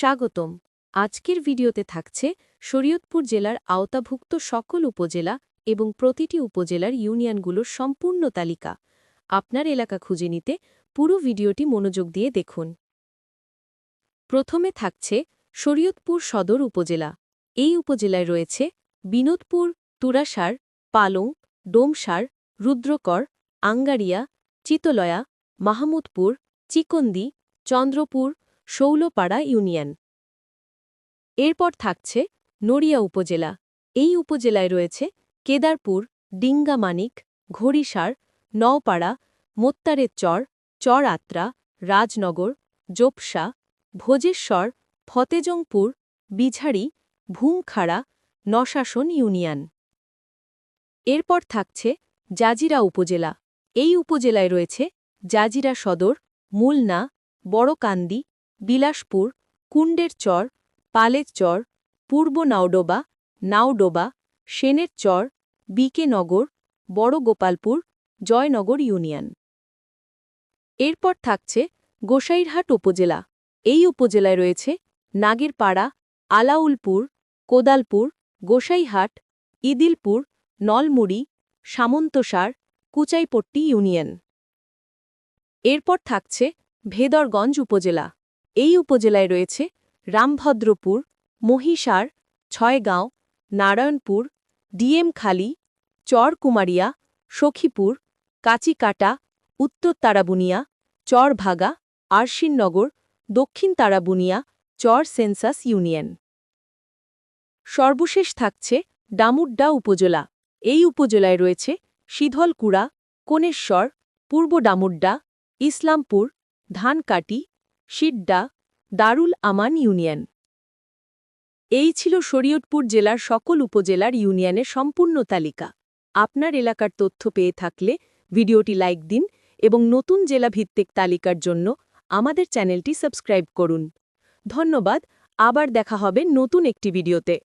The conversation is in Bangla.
স্বাগতম। আজকের ভিডিওতে থাকছে শরীয়তপুর জেলার আওতাভুক্ত সকল উপজেলা এবং প্রতিটি উপজেলার ইউনিয়নগুলোর সম্পূর্ণ তালিকা। আপনার এলাকা খুঁজে নিতে পুরো ভিডিওটি মনোযোগ দিয়ে দেখুন। প্রথমে থাকছে শরীয়তপুর সদর উপজেলা। এই উপজেলায় রয়েছে বিনোদপুর, তুরাসার, পালং, ডোমসার, রুদ্রকর, আঙ্গারিয়া, চিতলয়া, মাহমুদপুর, চিকন্দি, চন্দ্রপুর শৌলপাড়া ইউনিয়ন। এরপর থাকছে নড়িয়া উপজেলা। এই উপজেলায় রয়েছে কেদারপুর, ডিঙ্গামানিক, ঘড়িসার, নওপাড়া মোত্তারের চর চর আত্রা রাজনগর, জোপসা, ভোজেশ্বর, ফতেজংপুর বিঝাড়ি ভূমখাড়া, নশাসন ইউনিয়ন। এরপর থাকছে জাজিরা উপজেলা। এই উপজেলায় রয়েছে জাজিরা সদর, মুলনা, বড়কান্দি বিলাসপুর, কুণ্ডের চর, পালের চর, পূর্ব নাওডোবা নাওডোবা, সেনের চর, বিকে নগর, বড় গোপালপুর, জয়নগর ইউনিয়ন। এরপর থাকছে গোসাইরহাট উপজেলা। এই উপজেলায় রয়েছে নাগেরপাড়া, আলাউলপুর, কোদালপুর গোসাইহাট ইদিলপুর, নলমুড়ি, সামন্তসার, কুচাইপট্টি ইউনিয়ন। এরপর থাকছে ভেদরগঞ্জ উপজেলা। এই উপজেলায় রয়েছে রামভদ্রপুর, মহিষার, ছয়গাঁও, নারায়ণপুর, ডিএমখালী, চরকুমারিয়া, সখীপুর, কাচিকাটা, উত্তর তারাবুনিয়া, চরভাগা আরশিননগর দক্ষিণ তারাবুনিয়া, চর সেন্সাস ইউনিয়ন। সর্বশেষ থাকছে ডামুড্ডা উপজেলা। এই উপজেলায় রয়েছে শীধলকুড়া কোণেশ্বর পূর্ব ডামুড্ডা, ইসলামপুর, ধানকাটি শিড্ডা দারুল আমান ইউনিয়ন। এই ছিল শরীয়তপুর জেলার সকল উপজেলার ইউনিয়নের সম্পূর্ণ তালিকা। আপনার এলাকার তথ্য পেয়ে থাকলে ভিডিওটি লাইক দিন এবং নতুন জেলাভিত্তিক তালিকার জন্য আমাদের চ্যানেলটি সাবস্ক্রাইব করুন। ধন্যবাদ, আবার দেখা হবে নতুন একটি ভিডিওতে।